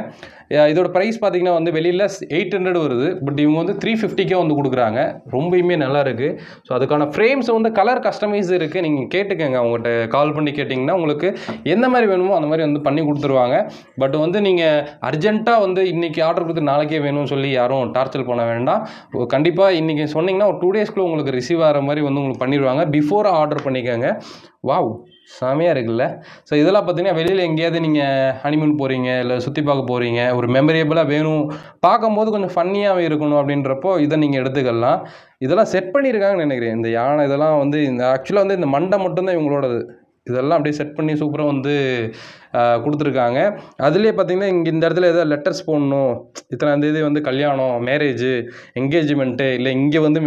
இதோட ப்ரைஸ் பார்த்தீங்கன்னா வந்து வெளியில் எயிட் ஹண்ட்ரட் வருது. பட் இவங்க வந்து த்ரீ ஃபிஃப்டிக்கே வந்து கொடுக்குறாங்க. ரொம்பயுமே நல்லா இருக்குது ஸோ அதுக்கான ஃப்ரேம்ஸ் வந்து கலர் கஸ்டமைஸ் இருக்குது நீங்கள் கேட்டுக்கோங்க. அவங்ககிட்ட கால் பண்ணி கேட்டிங்கன்னா உங்களுக்கு எந்த மாதிரி வேணுமோ அந்த மாதிரி வந்து பண்ணி கொடுத்துருவாங்க. பட் வந்து நீங்கள் அர்ஜென்ட்டாக வந்து இன்றைக்கி ஆர்டர் கொடுத்து நாளைக்கே வேணும்னு சொல்லி யாரும் டார்ச்சர் பண்ண வேண்டாம். கண்டிப்பாக இன்றைக்கி சொன்னிங்கன்னா ஒரு டூ டேஸ்க்குள்ளே உங்களுக்கு ரிசீவ் ஆகிற மாதிரி வந்து உங்களுக்கு பண்ணிடுவாங்க. பிஃபோர் ஆர்டர் பண்ணிக்கோங்க. வாவ் செமையாக இருக்குல்ல? ஸோ இதெல்லாம் பார்த்தீங்கன்னா வெளியில் எங்கேயாவது நீங்கள் ஹனிமூன் போகிறீங்க இல்லை சுற்றி பார்க்க போகிறீங்க ஒரு மெமரேபிளாக வேணும். பார்க்கும்போது கொஞ்சம் ஃபன்னியாகவே இருக்கணும் அப்படின்றப்போ இதை நீங்கள் எடுத்துக்கலாம். இதெல்லாம் செட் பண்ணியிருக்காங்கன்னு நினைக்கிறேன். இந்த யானை இதெல்லாம் வந்து இந்த ஆக்சுவலாக வந்து இந்த மண்டை மட்டும்தான் இவங்களோடது. இதெல்லாம் அப்படியே செட் பண்ணி சூப்பராக வந்து கொடுத்துருக்காங்க. அதுலேயே பார்த்தீங்கன்னா இங்கே இந்த இடத்துல ஏதோ லெட்டர்ஸ் போடணும். இத்தனாம் தேதி வந்து கல்யாணம் மேரேஜு என்கேஜ்மெண்ட்டு இல்லை இங்கே வந்து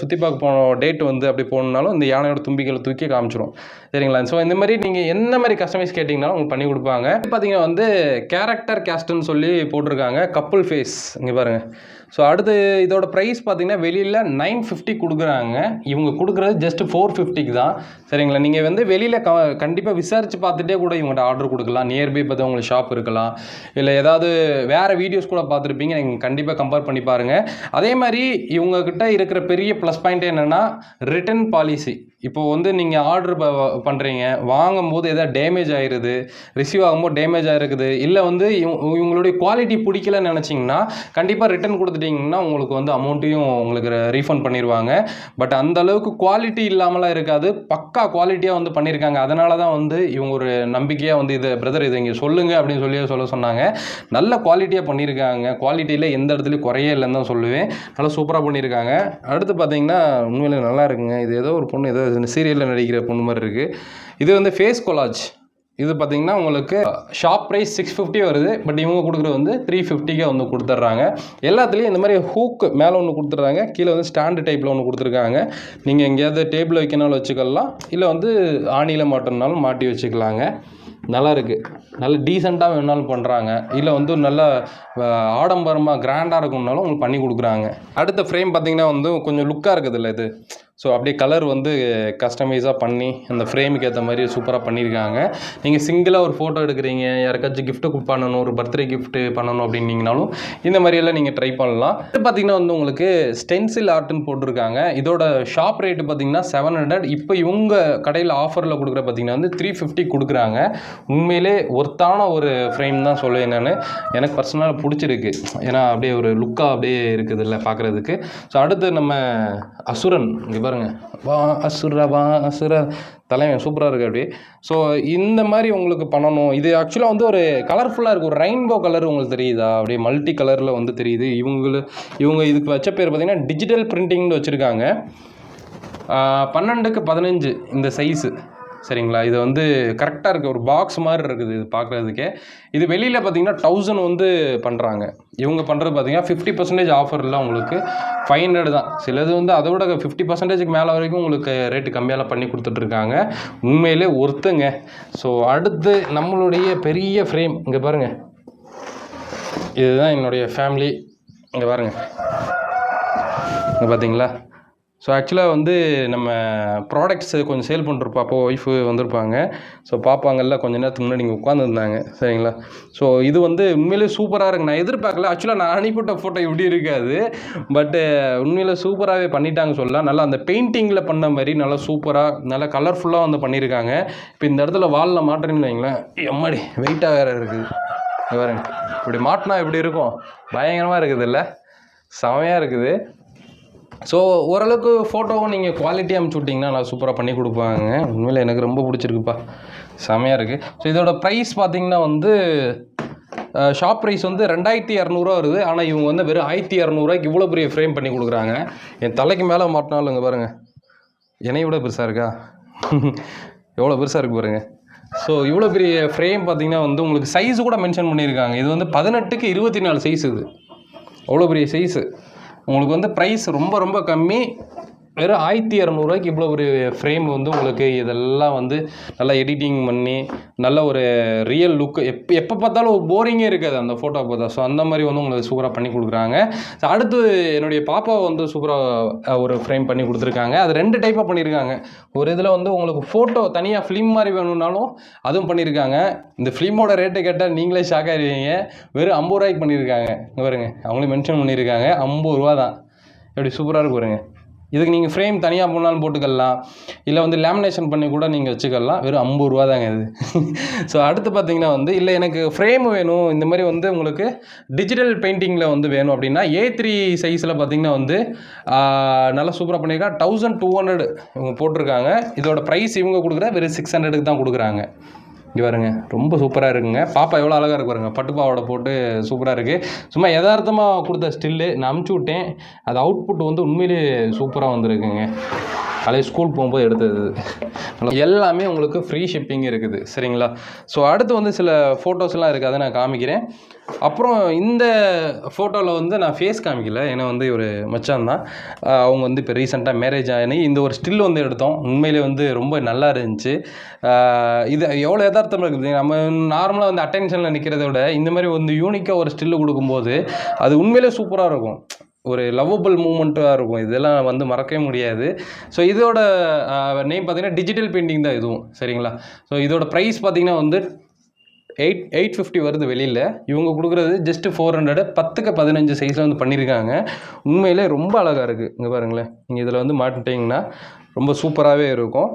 சுற்றி பார்க்க போனோம் டேட் வந்து அப்படி போகணுன்னாலும் இந்த யானையோட தும்பிக்கையில் தூக்கி காமிச்சிரும். சரிங்களா? ஸோ இந்த மாதிரி நீங்கள் என்ன மாதிரி கஸ்டமைஸ் கேட்டிங்கனாலும் உங்களுக்கு பண்ணி கொடுப்பாங்க. பார்த்தீங்கன்னா வந்து கேரக்டர் கேஸ்ட்டுன்னு சொல்லி போட்டிருக்காங்க. கப்புள் ஃபேஸ் இங்கே பாருங்கள் ஸோ அடுத்து இதோட ப்ரைஸ் பார்த்தீங்கன்னா வெளியில் நைன் ஃபிஃப்டி கொடுக்குறாங்க. இவங்க கொடுக்குறது ஜஸ்ட் ஃபோர் ஃபிஃப்டிக்கு தான். சரிங்களா? நீங்கள் வந்து வெளியில் க கண்டிப்பாக விசாரித்து பார்த்துட்டே கூட இவங்கள்ட்ட ஆர்டர் கொடுக்கலாம். நியர்பை பார்த்து உங்களுக்கு ஷாப் இருக்கலாம். இல்லை ஏதாவது வேறு வீடியோஸ் கூட பார்த்துருப்பீங்க. நீங்கள் கண்டிப்பாக கம்பேர் பண்ணி பாருங்கள் அதே மாதிரி இவங்கக்கிட்ட இருக்கிற பெரிய ப்ளஸ் பாயிண்ட் என்னென்னா ரிட்டர்ன் பாலிசி இப்போ வந்து நீங்கள் ஆர்டர் பண்ணுறீங்க வாங்கும்போது எதாவது டேமேஜ் ஆகிருது ரிசீவ் ஆகும்போது டேமேஜ் ஆகிருக்குது இல்லை வந்து இவங்க- இவங்களுடைய குவாலிட்டி பிடிக்கலன்னு நினச்சிங்கன்னா கண்டிப்பாக ரிட்டர்ன் கொடுத்துட்டிங்கன்னா உங்களுக்கு வந்து அமௌண்ட்டையும் உங்களுக்கு ரீஃபண்ட் பண்ணிடுவாங்க பட் அந்த அளவுக்கு குவாலிட்டி இல்லாமலாம் இருக்காது. பக்கா குவாலிட்டியாக வந்து பண்ணியிருக்காங்க அதனால தான் வந்து இவங்க ஒரு நம்பிக்கையாக வந்து இதை பிரதர் இதை இங்கே சொல்லுங்க அப்படின்னு சொல்லி சொல்ல சொன்னாங்க. நல்ல குவாலிட்டியாக பண்ணியிருக்காங்க குவாலிட்டியில் எந்த இடத்துலையும் குறையே இல்லைன்னு தான் சொல்லுவேன். நல்லா சூப்பராக பண்ணியிருக்காங்க அடுத்து பார்த்தீங்கன்னா உண்மையிலே நல்லா இருக்குங்க. இது ஏதோ ஒரு பொண்ணு ஏதோ சீரியலில் நடிக்கிற பொண்ணு மாதிரி இருக்குது இது வந்து ஃபேஸ் கொலாஜ் இது பார்த்தீங்கன்னா உங்களுக்கு ஷாப் ப்ரைஸ் சிக்ஸ் ஃபிஃப்டி வருது. பட் இவங்க கொடுக்குறது வந்து த்ரீ ஃபிஃப்டிக்கே வந்து கொடுத்துட்றாங்க. எல்லாத்துலேயும் இந்த மாதிரி ஹூக் மேலே ஒன்று கொடுத்துட்றாங்க. கீழே வந்து ஸ்டாண்டு டைப்பில் ஒன்று கொடுத்துருக்காங்க. நீங்கள் எங்கேயாவது டேபிள் வைக்கணாலும் வச்சுக்கலாம். இல்லை வந்து ஆணியில் மாட்டோம்னாலும் மாட்டி வச்சுக்கலாங்க. நல்லா இருக்குது நல்ல டீசெண்டாக வேணாலும் பண்ணுறாங்க இல்லை வந்து நல்ல ஆடம்பரமாக கிராண்டாக இருக்கும்னாலும் உங்களுக்கு பண்ணி கொடுக்குறாங்க. அடுத்த ஃப்ரேம் பார்த்தீங்கன்னா வந்து கொஞ்சம் லுக்காக இருக்குதுல்ல இது. ஸோ அப்படியே கலர் வந்து கஸ்டமைஸாக பண்ணி அந்த ஃப்ரேமுக்கு ஏற்ற மாதிரி சூப்பராக பண்ணியிருக்காங்க. நீங்கள் சிங்கிளாக ஒரு ஃபோட்டோ எடுக்கிறீங்க யாருக்காச்சும் கிஃப்ட்டு பண்ணணும் ஒரு பர்த்டே கிஃப்ட்டு பண்ணணும் அப்படின்னீங்கனாலும் இந்த மாதிரியெல்லாம் நீங்கள் ட்ரை பண்ணலாம். இது பார்த்தீங்கன்னா வந்து உங்களுக்கு ஸ்டென்சில் ஆர்ட்னு போட்டிருக்காங்க. இதோட ஷாப் ரேட்டு பார்த்தீங்கன்னா செவன் ஹண்ட்ரட் இப்போ இவங்க கடையில் ஆஃபரில் கொடுக்குற பார்த்தீங்கன்னா வந்து த்ரீ ஃபிஃப்டி கொடுக்குறாங்க. உண்மையிலே ஒர்த்தான ஒரு ஃப்ரேம் தான் சொல்லுவேன் நான் எனக்கு பர்சனலாக பிடிச்சிருக்கு. ஏன்னா அப்படியே ஒரு லுக்காக அப்படியே இருக்குது இல்லை பார்க்குறதுக்கு ஸோ அடுத்து நம்ம அசுரன் பாருங்கள் வா அசுரா வா அசுரா. தலைவன் சூப்பராக இருக்குது அப்படியே. ஸோ இந்த மாதிரி உங்களுக்கு பண்ணணும். இது ஆக்சுவலாக வந்து ஒரு கலர்ஃபுல்லாக இருக்குது ஒரு ரெயின்போ கலர் உங்களுக்கு தெரியுதா? அப்படியே மல்டி கலரில் வந்து தெரியுது. இவங்களு இவங்க இதுக்கு வச்ச பேர் பார்த்திங்கன்னா டிஜிட்டல் பிரிண்டிங்னு வச்சுருக்காங்க. பன்னெண்டுக்கு பதினஞ்சு இந்த சைஸு சரிங்களா? இது வந்து கரெக்டாக இருக்குது ஒரு பாக்ஸ் மாதிரி இருக்குது இது பார்க்குறதுக்கே. இது வெளியில் பார்த்தீங்கன்னா தௌசண்ட் வந்து பண்ணுறாங்க இவங்க பண்ணுறது பார்த்தீங்கன்னா ஃபிஃப்டி பர்சன்டேஜ் ஆஃபரில் உங்களுக்கு. ஃபைவ் ஹண்ட்ரட் தான். சிலது வந்து அதை விட ஃபிஃப்டி பர்சன்டேஜுக்கு மேலே வரைக்கும் உங்களுக்கு ரேட்டு கம்மியால் பண்ணி கொடுத்துட்ருக்காங்க. உண்மையிலே ஒருத்தங்க. ஸோ அடுத்து நம்மளுடைய பெரிய ஃப்ரேம் இங்கே பாருங்கள் இதுதான் என்னுடைய ஃபேமிலி இங்கே பாருங்கள் இங்கே பார்த்தீங்களா? ஸோ ஆக்சுவலாக வந்து நம்ம ப்ராடக்ட்ஸ் கொஞ்சம் சேல் பண்ணிருப்போம். அப்போ ஒய்ஃபு வந்திருப்பாங்க. ஸோ பார்ப்பாங்கல்ல கொஞ்ச நேரத்துக்கு முன்னாடி இங்கே உட்காந்துருந்தாங்க சரிங்களா? ஸோ இது வந்து உண்மையிலே சூப்பராக இருக்குது நான் எதிர்பார்க்கல. ஆக்சுவலாக நான் அனுப்பிவிட்ட ஃபோட்டோ இப்படி இருக்காது. பட்டு உண்மையில் சூப்பராகவே பண்ணிட்டாங்க சொல்லலாம். நல்லா அந்த பெயிண்டிங்கில் பண்ண மாதிரி நல்லா சூப்பராக நல்லா கலர்ஃபுல்லாக வந்து பண்ணியிருக்காங்க இப்போ இந்த இடத்துல வாலில் மாட்டுறேன்னு வைங்களேன். எம்மாடி வெயிட்டாக வேறு இருக்குது இங்க பாருங்க. இப்படி மாட்டினா எப்படி இருக்கும். பயங்கரமாக இருக்குது இல்லை செமையாக இருக்குது. ஸோ ஓரளவுக்கு ஃபோட்டோவும் நீங்கள் குவாலிட்டி அமுச்சு விட்டிங்கன்னா நான் சூப்பராக பண்ணி கொடுப்பாங்க. உண்மையில் எனக்கு ரொம்ப பிடிச்சிருக்குப்பா. செமையாக இருக்குது ஸோ இதோட ப்ரைஸ் பார்த்திங்கன்னா வந்து ஷாப் ப்ரைஸ் வந்து ரெண்டாயிரத்தி இரநூறுவா வருது. ஆனால் இவங்க வந்து வெறும் ஆயிரத்தி இரநூறுவாய்க்கு இவ்வளோ பெரிய ஃப்ரேம் பண்ணி கொடுக்குறாங்க. என் தலைக்கு மேலே மாட்டினாலும் இங்கே பாருங்கள் என்னை விட பெருசாக இருக்கா? எவ்வளோ பெருசாக இருக்கு பாருங்கள் ஸோ இவ்வளோ பெரிய ஃப்ரேம் பார்த்தீங்கன்னா வந்து உங்களுக்கு சைஸ் கூட மென்ஷன் பண்ணியிருக்காங்க. இது வந்து பதினெட்டுக்கு இருபத்தி நாலு சைஸ் இது. அவ்வளோ பெரிய சைஸு உங்களுக்கு வந்து ப்ரைஸ் ரொம்ப ரொம்ப கம்மி. வெறும் ஆயிரத்தி இரநூறுவாய்க்கு இவ்வளோ ஒரு ஃப்ரேம் வந்து உங்களுக்கு இதெல்லாம் வந்து நல்லா எடிட்டிங் பண்ணி நல்ல ஒரு ரியல் லுக் எப் எப்போ பார்த்தாலும் போரிங்கே இருக்காது அந்த ஃபோட்டோ பார்த்தா. ஸோ அந்த மாதிரி வந்து உங்களுக்கு சூப்பராக பண்ணி கொடுக்குறாங்க. ஸோ அடுத்து என்னுடைய பாப்பா வந்து சூப்பராக ஒரு ஃப்ரேம் பண்ணி கொடுத்துருக்காங்க. அது ரெண்டு டைப்பாக பண்ணியிருக்காங்க ஒரு இதில் வந்து உங்களுக்கு ஃபோட்டோ தனியாக ஃபிலிம் மாதிரி வேணும்னாலும் அதுவும் பண்ணியிருக்காங்க இந்த ஃபிலிமோட ரேட்டை கேட்டால் நீங்களே ஷாக் ஆகிடுவீங்க வெறும் ஐம்பது ரூபாய்க்கு பண்ணியிருக்காங்க இங்க பாருங்க. அவங்களே மென்ஷன் பண்ணியிருக்காங்க ஐம்பது ரூபா தான் எப்படி சூப்பராக இருக்கு பாருங்கள் இதுக்கு நீங்கள் ஃப்ரேம் தனியாக போனாலும் போட்டுக்கலாம். இல்லை வந்து லேமினேஷன் பண்ணி கூட நீங்கள் வச்சுக்கலாம். வெறும் ஐம்பது ரூபா தாங்க இது. [laughs] ஸோ அடுத்து பார்த்தீங்கன்னா வந்து இல்லை எனக்கு ஃப்ரேம் வேணும். இந்த மாதிரி வந்து உங்களுக்கு டிஜிட்டல் பெயிண்டிங்கில் வந்து வேணும் அப்படின்னா ஏ த்ரீ சைஸில் பார்த்தீங்கன்னா வந்து நல்லா சூப்பராக பண்ணியிருக்கா தௌசண்ட் டூ ஹண்ட்ரட் இவங்க போட்டிருக்காங்க. இதோட ப்ரைஸ் இவங்க கொடுக்குற வெறும் சிக்ஸ் ஹண்ட்ரடுக்கு தான் கொடுக்குறாங்க. இங்கே பாருங்க ரொம்ப சூப்பராக இருக்குங்க. பாப்பா எவ்வளோ அழகாக இருக்கு பாருங்க. பட்டு பாவாடை போட்டு சூப்பராக இருக்குது சும்மா யதார்த்தமாக கொடுத்த ஸ்டில்லு நான் அமுச்சு விட்டேன். அது அவுட்புட் வந்து உண்மையிலே சூப்பராக வந்திருக்குங்க. காலையில் ஸ்கூல் போகும்போது எடுத்தது. எல்லாமே உங்களுக்கு ஃப்ரீ ஷிப்பிங் இருக்குது சரிங்களா? ஸோ அடுத்து வந்து சில ஃபோட்டோஸ்லாம் இருக்குது அதை நான் காமிக்கிறேன். அப்புறம் இந்த ஃபோட்டோவில் வந்து நான் ஃபேஸ் காமிக்கல ஏன்னா வந்து ஒரு மச்சான் தான். அவங்க வந்து இப்போ ரீசெண்டாக மேரேஜ் ஆகி இந்த ஒரு ஸ்டில் வந்து எடுத்தோம். உண்மையிலே வந்து ரொம்ப நல்லா இருந்துச்சு. இது எவ்வளோ யதார்த்தம் இருக்குது? நம்ம நார்மலாக வந்து அட்டென்ஷனில் நிற்கிறத விட இந்த மாதிரி வந்து யூனிக்காக ஒரு ஸ்டில்லு கொடுக்கும்போது அது உண்மையிலே சூப்பராக இருக்கும். ஒரு லவ்வபிள் மூமெண்ட்டாக இருக்கும். இதெல்லாம் வந்து மறக்கவே முடியாது. ஸோ இதோட நேம் பார்த்தீங்கன்னா டிஜிட்டல் பெயிண்டிங் தான் இதுவும். சரிங்களா? ஸோ இதோட ப்ரைஸ் பார்த்தீங்கன்னா வந்து எயிட் எயிட் ஃபிஃப்டி வருது வெளியில். இவங்க கொடுக்குறது ஜஸ்ட்டு ஃபோர் ஹண்ட்ரடு பத்துக்கு பதினஞ்சு சைஸில் வந்து பண்ணியிருக்காங்க. உண்மையிலே ரொம்ப அழகாக இருக்குது இங்கே பாருங்களேன். நீங்கள் இதில் வந்து மாட்டிட்டிங்கன்னா ரொம்ப சூப்பராகவே இருக்கும்.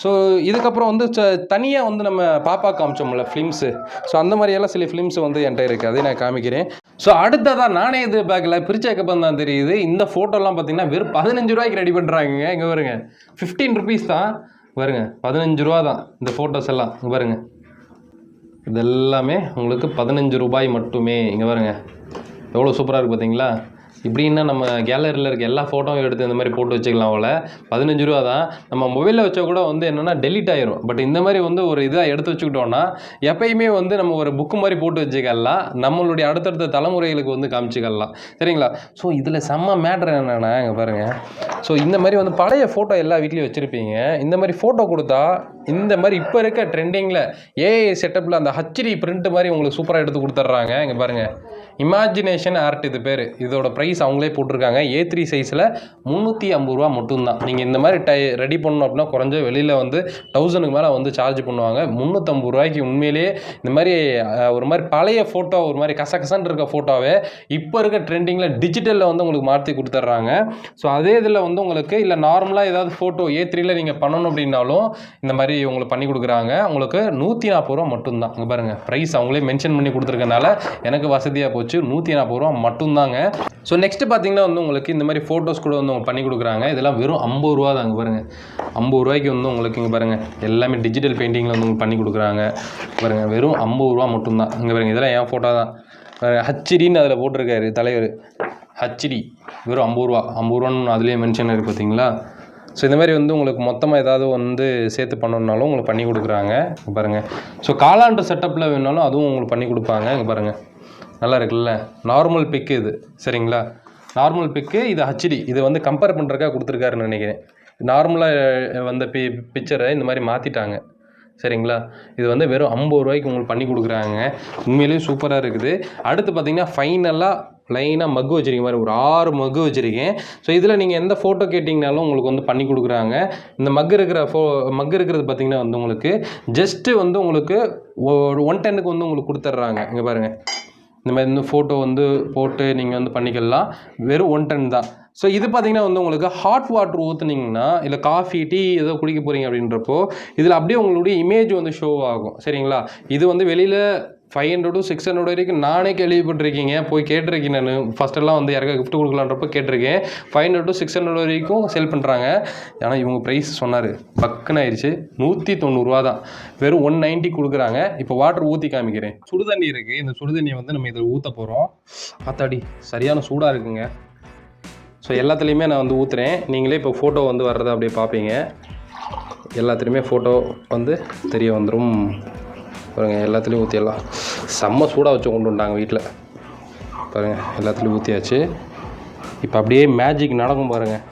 ஸோ இதுக்கப்புறம் வந்து தனியாக வந்து நம்ம பாப்பா காமிச்சோம்ல ஃபிலிம்ஸு ஸோ அந்த மாதிரியெல்லாம் சில ஃபிலிம்ஸ் வந்து என்கிட்ட இருக்குது அதே நான் காமிக்கிறேன். ஸோ அடுத்ததாக நானே இது பேக்கில் தான் தெரியுது. இந்த ஃபோட்டோலாம் பார்த்தீங்கன்னா வெறும் பதினஞ்சு ரூபாய்க்கு ரெடி பண்ணுறாங்க இங்கே வருங்க ஃபிஃப்டீன் ருபீஸ் தான். பாருங்க. பதினஞ்சு ரூபா தான் இந்த ஃபோட்டோஸ் எல்லாம். இங்கே பாருங்க. இதெல்லாமே உங்களுக்கு பதினஞ்சு ரூபாய் மட்டுமே. இங்கே பாருங்க. எவ்வளோ சூப்பராக இருக்குது பார்த்தீங்களா? இப்படின்னா நம்ம கேலரியில் இருக்க எல்லா ஃபோட்டோவும் எடுத்து இந்த மாதிரி போட்டு வச்சுக்கலாம் போல் பதினஞ்சு ரூபா தான். நம்ம மொபைலில் வச்சா கூட வந்து என்னென்னா டெலிட் ஆயிரும். பட் இந்த மாதிரி வந்து ஒரு இதாக எடுத்து வச்சுக்கிட்டோம்னா எப்பயுமே வந்து நம்ம ஒரு புக்கு மாதிரி போட்டு வச்சுக்கலாம். நம்மளுடைய அடுத்தடுத்த தலைமுறைகளுக்கு வந்து காமிச்சிக்கலாம். சரிங்களா? ஸோ இதில் செம்ம மேட்ரு என்னென்னா இங்கே பாருங்கள் ஸோ இந்த மாதிரி வந்து பழைய ஃபோட்டோ எல்லா வீட்லேயும் வச்சுருப்பீங்க. இந்த மாதிரி ஃபோட்டோ கொடுத்தா இந்த மாதிரி இப்போ இருக்க ட்ரெண்டிங்கில் ஏஐ செட்டப்பில் அந்த ஹச்டி பிரிண்ட் மாதிரி உங்களுக்கு சூப்பராக எடுத்து கொடுத்துட்றாங்க. இங்கே பாருங்கள் இமேஜினேஷன் ஆர்ட் இது பேர். இதோட ப்ரைஸ் அவங்களே போட்டிருக்காங்க. ஏ த்ரீ சைஸில் முந்நூற்றி ஐம்பது ரூபா மட்டும்தான். நீங்கள் இந்த மாதிரி டை ரெடி பண்ணணும் அப்படின்னா குறைஞ்ச வெளியில் வந்து தௌசண்ட்க்கு மேலே வந்து சார்ஜ் பண்ணுவாங்க. முந்நூற்றம்பது ரூபாய்க்கு உண்மையிலேயே இந்த மாதிரி ஒரு மாதிரி பழைய ஃபோட்டோ ஒரு மாதிரி கசகசன்னு இருக்க ஃபோட்டோவே இப்போ இருக்க ட்ரெண்டிங்கில் டிஜிட்டலில் வந்து உங்களுக்கு மாற்றி கொடுத்துட்றாங்க. ஸோ அதே இதில் வந்து உங்களுக்கு இல்லை நார்மலாக ஏதாவது ஃபோட்டோ ஏ த்ரீல நீங்கள் பண்ணணும் அப்படின்னாலும் இந்த மாதிரி உங்களுக்கு பண்ணி கொடுக்குறாங்க. உங்களுக்கு நூற்றி நாற்பது ரூபா மட்டும்தான். இங்கே பாருங்கள் ப்ரைஸ் அவங்களே மென்ஷன் பண்ணி கொடுத்துருக்கனால எனக்கு வசதியாக போச்சு. நூற்றி நாற்பது ரூபா மட்டும்தாங்க. ஸோ நெக்ஸ்ட் பார்த்தீங்கன்னா வந்து உங்களுக்கு இந்த மாதிரி ஃபோட்டோஸ் கூட வந்து அவங்க பண்ணி கொடுக்குறாங்க. இதெல்லாம் வெறும் ஐம்பது ரூபா தாங்க பாருங்கள் ஐம்பது ரூபாய்க்கு வந்து உங்களுக்கு இங்கே பாருங்கள் எல்லாமே டிஜிட்டல் பெயிண்டிங்கில் வந்து உங்களுக்கு பண்ணி கொடுக்குறாங்க. பாருங்கள் வெறும் ஐம்பது ரூபா மட்டும்தான். இங்கே பாருங்கள் இதெல்லாம் என் ஃபோட்டோ தான். ஹச்சிடின்னு அதில் போட்டிருக்காரு தலைவர். ஹச்டி வெறும் ஐம்பது ரூபா. ஐம்பது ரூபான்னு அதுலேயே மென்ஷன் இருக்குது பார்த்தீங்களா ஸோ இந்த மாதிரி வந்து உங்களுக்கு மொத்தமாக ஏதாவது வந்து சேர்த்து பண்ணணுன்னாலும் உங்களுக்கு பண்ணி கொடுக்குறாங்க. பாருங்கள் ஸோ காலாண்டு செட்டப்பில் வேணாலும் அதுவும் உங்களுக்கு பண்ணி கொடுப்பாங்க. இங்கே பாருங்கள் நல்லா இருக்குல்ல நார்மல் பிக்கு இது. சரிங்களா? நார்மல் பிக்கு இது ஹச்டி இது வந்து கம்பேர் பண்ணுறதுக்காக கொடுத்துருக்காருன்னு நினைக்கிறேன். நார்மலாக வந்த பி பிக்சரை இந்த மாதிரி மாற்றிட்டாங்க சரிங்களா? இது வந்து வெறும் ஐம்பது ரூபாய்க்கு உங்களுக்கு பண்ணி கொடுக்குறாங்க. உண்மையிலேயே சூப்பராக இருக்குது. அடுத்து பார்த்தீங்கன்னா ஃபைனலாக லைனாக மக்கு வச்சிருக்க மாதிரி ஒரு ஆறு மக்கு வச்சுருக்கேன். ஸோ இதில் நீங்கள் எந்த ஃபோட்டோ கேட்டிங்கனாலும் உங்களுக்கு வந்து பண்ணி கொடுக்குறாங்க. இந்த மக்கு இருக்கிற ஃபோ மக்கு இருக்கிறது பார்த்தீங்கன்னா வந்து உங்களுக்கு ஜஸ்ட்டு வந்து உங்களுக்கு ஒன் டென்னுக்கு வந்து உங்களுக்கு கொடுத்துட்றாங்க. இங்கே பாருங்கள் இந்த மாதிரி வந்து ஃபோட்டோ வந்து போட்டு நீங்கள் வந்து பண்ணிக்கலாம். வெறும் ஒன் டன் தான். ஸோ இது பார்த்தீங்கன்னா வந்து உங்களுக்கு ஹாட் வாட்டர் ஊற்றுனீங்கன்னா இல்லை காஃபி டீ ஏதோ குடிக்க போகிறீங்க அப்படின்றப்போ இதில் அப்படியே உங்களுடைய இமேஜ் வந்து ஷோ ஆகும். சரிங்களா? இது வந்து வெளியில் ஃபைவ் ஹண்ட்ரட் சிக்ஸ் ஹண்ட்ரட் வரைக்கும் நானே கேள்விப்பட்டிருக்கீங்க. போய் கேட்டிருக்கேன் நான். ஃபஸ்ட்டெல்லாம் வந்து யாருக்கா கிஃப்ட் கொடுக்கலான்றப்ப கேட்டிருக்கேன். Five hundred to six hundred வரைக்கும் சேல் பண்ணுறாங்க ஆனால் இவங்க ப்ரைஸ் சொன்னார். பக்குன்னு ஆயிடுச்சு. நூற்றி தொண்ணூறுரூவா தான் வெறும் ஒன் நைன்ட்டி கொடுக்குறாங்க. இப்போ வாட்டர் ஊற்றி காமிக்கிறேன். சுடுதண்ணி இருக்குது இந்த சுடுதண்ணியை வந்து நம்ம இதில் ஊற்ற போகிறோம் ஆத்தாடி சரியான சூடாக இருக்குங்க. ஸோ எல்லாத்துலேயுமே நான் வந்து ஊற்றுறேன் நீங்களே இப்போ ஃபோட்டோ வந்து வர்றதை அப்படியே பார்ப்பீங்க. எல்லாத்துலேயுமே ஃபோட்டோ வந்து தெரிய வந்துடும் பாருங்கள் எல்லாத்துலேயும் ஊற்றிடலாம் செம்ம சூடாக வச்சு கொண்டு வந்துட்டாங்க வீட்டில் பாருங்கள் எல்லாத்துலேயும் ஊற்றியாச்சு இப்போ அப்படியே மேஜிக் நடக்கும் பாருங்கள்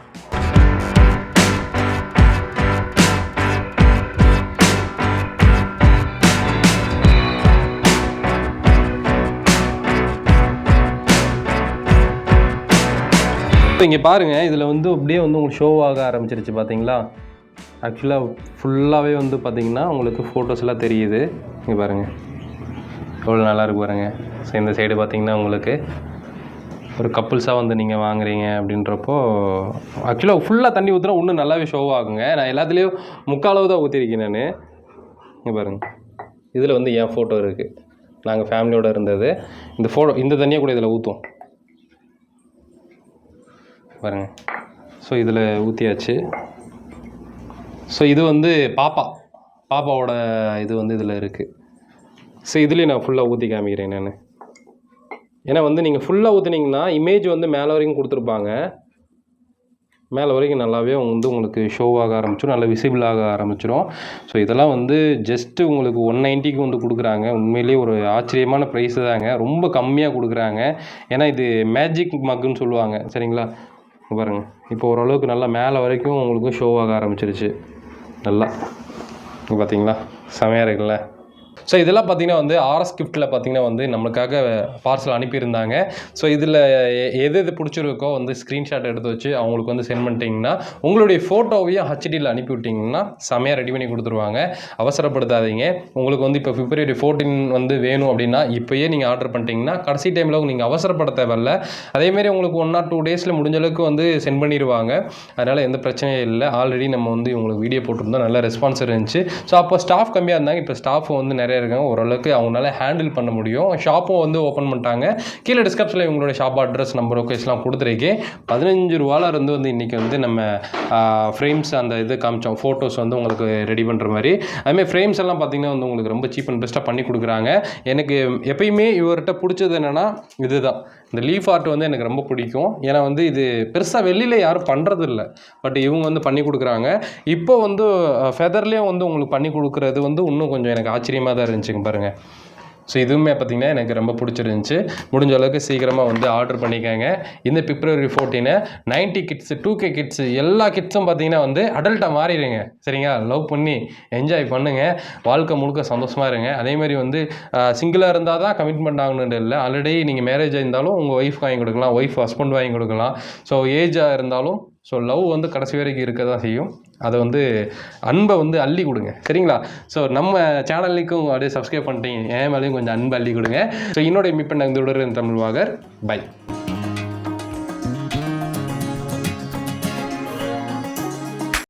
இப்போ இங்கே பாருங்கள் இதில் வந்து அப்படியே வந்து உங்களுக்கு ஷோவாக ஆரம்பிச்சிருச்சு பார்த்தீங்களா ஆக்சுவலாக ஃபுல்லாகவே வந்து பார்த்திங்கன்னா உங்களுக்கு ஃபோட்டோஸ் எல்லாம் தெரியுது. இங்கே பாருங்கள் எவ்வளோ நல்லாயிருக்கு பாருங்கள் ஸோ இந்த சைடு பார்த்திங்கன்னா உங்களுக்கு ஒரு கப்புள்ஸாக வந்து நீங்கள் வாங்குறீங்க அப்படின்றப்போ ஆக்சுவலாக ஃபுல்லாக தண்ணி ஊற்றுனா இன்னும் நல்லாவே ஷோவாகுங்க ஆகுங்க. நான் எல்லாத்துலேயும் முக்காலவு தான் ஊற்றிருக்கேன் நான். இங்கே பாருங்கள் இதில் வந்து என் ஃபோட்டோ இருக்குது நாங்கள் ஃபேமிலியோடு இருந்தது. இந்த ஃபோட்டோ இந்த தண்ணியை கூட இதில் ஊற்றும் பாருங்கள் ஸோ இதில் ஊற்றியாச்சு ஸோ இது வந்து பாப்பா. பாப்பாவோட இது வந்து இதில் இருக்குது ஸோ இதுலேயும் நான் ஃபுல்லாக ஊற்றி காமிக்கிறேன் நான். ஏன்னா வந்து நீங்கள் ஃபுல்லாக ஊற்றுனீங்கன்னா இமேஜ் வந்து மேலே வரைக்கும் கொடுத்துருப்பாங்க. மேலே வரைக்கும் நல்லாவே வந்து உங்களுக்கு ஷோவாக ஆரம்பிச்சிடும் நல்லா விசிபிள் ஆக ஆரம்பிச்சிடும் ஸோ இதெல்லாம் வந்து ஜஸ்ட்டு உங்களுக்கு ஒன் நைன்ட்டிக்கு வந்து கொடுக்குறாங்க. உண்மையிலேயே ஒரு ஆச்சரியமான ப்ரைஸ் தாங்க. ரொம்ப கம்மியாக கொடுக்குறாங்க. ஏன்னா இது மேஜிக் மக்குன்னு சொல்லுவாங்க. சரிங்களா? பாருங்கள் இப்போ ஓரளவுக்கு நல்லா மேலே வரைக்கும் உங்களுக்கு ஷோவாக ஆரம்பிச்சிருச்சு. நல்லா. பார்த்தீங்களா செமையாக இருக்குல்ல? ஸோ இதெல்லாம் பார்த்தீங்கன்னா வந்து ஆர்எஸ் கிஃப்ட்டில் பார்த்தீங்கன்னா வந்து நம்மளுக்காக பார்சல் அனுப்பியிருந்தாங்க. ஸோ இதில் எது எது பிடிச்சிருக்கோ வந்து ஸ்க்ரீன்ஷாட் எடுத்து வச்சு அவங்களுக்கு வந்து சென்ட் பண்ணிட்டீங்கன்னா உங்களுடைய ஃபோட்டோவையும் ஹச்டியில் அனுப்பி விட்டிங்கன்னா செமையாக ரெடி பண்ணி கொடுத்துருவாங்க. அவசரப்படுத்தாதீங்க. உங்களுக்கு வந்து இப்போ பிப்ரவரி ஃபோர்டீன் வந்து வேணும் அப்படின்னா இப்போயே நீங்கள் ஆர்டர் பண்ணிட்டீங்கன்னா கடைசி டைமில் நீங்கள் அவசரப்பட தேவையில்ல. அதேமாரி உங்களுக்கு ஒன் ஆர் டூ டேஸில் முடிஞ்ச அளவுக்கு வந்து சென்ட் பண்ணிடுவாங்க அதனால் எந்த பிரச்சனையும் இல்லை. ஆல்ரெடி நம்ம வந்து உங்களுக்கு வீடியோ போட்டிருந்தோம். நல்ல ரெஸ்பான்ஸ் இருந்துச்சு. ஸோ அப்போ ஸ்டாஃப் கம்மியாக இருந்தாங்க. இப்போ ஸ்டாஃப் வந்து நிறைய இருக்காங்க. ஓரளவுக்கு அவங்களால ஹேண்டில் பண்ண முடியும். ஷாப்பும் வந்து ஓப்பன் பண்ணிட்டாங்க. கீழே டிஸ்கிரிப்ஷனில் இவங்களோட ஷாப் அட்ரஸ் நம்பர் ஓகேஸ்லாம் கொடுத்துருக்கேன். பதினஞ்சு ரூபால இருந்து வந்து இன்றைக்கி வந்து நம்ம ஃப்ரேம்ஸ் அந்த இது காமிச்சோம். ஃபோட்டோஸ் வந்து உங்களுக்கு ரெடி பண்ணுற மாதிரி. அதுமாதிரி ஃப்ரேம்ஸ் எல்லாம் பார்த்தீங்கன்னா வந்து உங்களுக்கு ரொம்ப சீப் அண்ட் பெஸ்ட்டாக பண்ணி கொடுக்குறாங்க. எனக்கு எப்பயுமே இவர்கிட்ட பிடிச்சது என்னென்னா இதுதான். இந்த லீஃப் ஆர்ட் வந்து எனக்கு ரொம்ப பிடிக்கும். ஏன்னா வந்து இது பெருசாக வெளியில் யாரும் பண்ணுறது இல்லை பட் இவங்க வந்து பண்ணி கொடுக்குறாங்க. இப்போ வந்து ஃபெதர்லேயும் வந்து உங்களுக்கு பண்ணி கொடுக்குறது வந்து இன்னும் கொஞ்சம் எனக்கு ஆச்சரியமாக தான் இருந்துச்சுங்க பாருங்கள் ஸோ இதுவுமே பார்த்தீங்கன்னா எனக்கு ரொம்ப பிடிச்சிருந்துச்சு. முடிஞ்ச அளவுக்கு சீக்கிரமாக வந்து ஆர்டர் பண்ணிக்கோங்க. இந்த February ஃபோர்டீனை ninety kids two K kids எல்லா கிட்ஸும் பார்த்தீங்கன்னா வந்து அடல்ட்டாக மாறிடுங்க. சரிங்களா? லவ் பண்ணி என்ஜாய் பண்ணுங்கள் வாழ்க்கை முழுக்க சந்தோஷமாக இருங்க. அதே மாதிரி வந்து சிங்கிளாக இருந்தால் தான் கமிட்மெண்ட் ஆகணுன்னு இல்லை. ஆல்ரெடி நீங்கள் மேரேஜ் இருந்தாலும் உங்கள் ஒய்ஃப் வாங்கி கொடுக்கலாம். ஒய்ஃப் ஹஸ்பண்ட் வாங்கி கொடுக்கலாம். ஸோ ஏஜாக இருந்தாலும் ஸோ லவ் வந்து கடைசி வரைக்கும் இருக்க தான் செய்யும். அதை வந்து அன்பை வந்து அள்ளி கொடுங்க. சரிங்களா? ஸோ நம்ம சேனலுக்கும் அப்படியே சப்ஸ்கிரைப் பண்ணிட்டீங்க. என் மேலேயும் கொஞ்சம் அன்பு அள்ளி கொடுங்க. ஸோ என்னுடைய மீட் பண்ண தமிழ் வாகர். பை